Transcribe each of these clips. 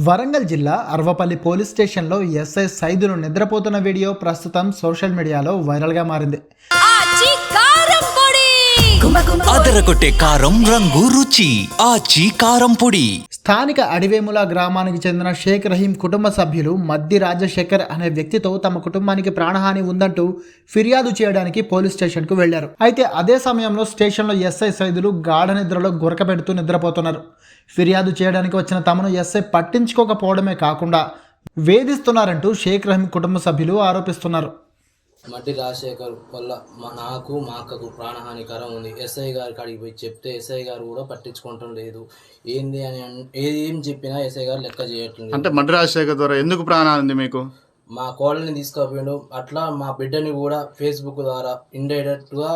వరంగల్ జిల్లా అర్వపల్లి పోలీస్ స్టేషన్లో ఎస్ఐ సైదును నిద్రపోతున్న వీడియో ప్రస్తుతం సోషల్ మీడియాలో వైరల్గా మారింది. అదరగొట్టే కారం రంగు రుచి. ఆచి కారం పొడి. స్థానిక అడివేముల గ్రామానికి చెందిన షేక్ రహీం కుటుంబ సభ్యులు మద్ది రాజశేఖర్ అనే వ్యక్తితో తమ కుటుంబానికి ప్రాణహాని ఉందంటూ ఫిర్యాదు చేయడానికి పోలీస్ స్టేషన్కు వెళ్ళారు అయితే అదే సమయంలో స్టేషన్లో ఎస్ఐ సైదులు గాఢ నిద్రలో గురకబెడుతూ నిద్రపోతున్నారు. ఫిర్యాదు చేయడానికి వచ్చిన తమను ఎస్ఐ పట్టించుకోకపోవడమే కాకుండా వేధిస్తున్నారంటూ షేక్ రహీం కుటుంబ సభ్యులు ఆరోపిస్తున్నారు. మట్టి రాజశేఖర్ వల్ల మా నాకు మా అక్కకు ప్రాణహానికరం ఉంది. ఎస్ఐ గారి కాడికి పోయి చెప్తే ఎస్ఐ గారు కూడా పట్టించుకోవటం లేదు. ఏంది అని ఏం చెప్పినా ఎస్ఐ గారు లెక్క చేయట్లేదు. అంటే మడ్డి రాజశేఖర్ ద్వారా ఎందుకు ప్రాణాలు ఉంది మీకు? మా కోడల్ని తీసుకుపోయిండు. అట్లా మా బిడ్డని కూడా ఫేస్బుక్ ద్వారా ఇండైరెక్ట్గా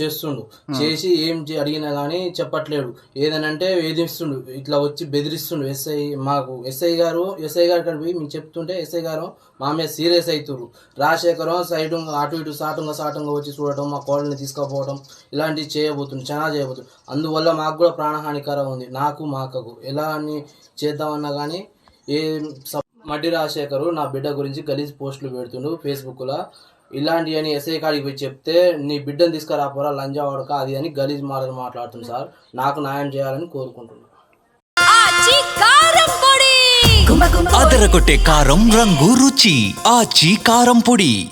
చేస్తుండు. చేసి ఏం అడిగినా కానీ చెప్పట్లేడు. ఏదనంటే వేధిస్తుండు. ఇట్లా వచ్చి బెదిరిస్తుండు ఎస్ఐ మాకు ఎస్ఐ గారు ఎస్ఐ గారి కాడికి పోయి మేము చెప్తుంటే ఎస్ఐ గారు మా మీద సీరియస్ అవుతుర్రు రాజశేఖరం సైడ్ అటు ఇటు సాటంగా సాటంగా వచ్చి చూడటం మా కోడల్ని తీసుకుపోవడం ఇలాంటివి చేయబోతుంది చాలా చేయబోతుంది అందువల్ల మాకు కూడా ప్రాణహానికరం ఉంది. నాకు మా అక్కకు ఎలా అని చేద్దామన్నా కానీ ఏ మడ్డి రాజశేఖరు నా బిడ్డ గురించి గలీజ్ పోస్టులు పెడుతుండు ఫేస్బుక్లో. ఇలాంటి అని ఎస్ఐ కాడికి పోయి చెప్తే నీ బిడ్డను తీసుకురాపోరా లంజా వాడక అది అని గలీజ్ మాటలు మాట్లాడుతుంది సార్. నాకు న్యాయం చేయాలని కోరుకుంటున్నాను అదరగొట్టే కారం రంగు రుచి. ఆచి కారం పొడి.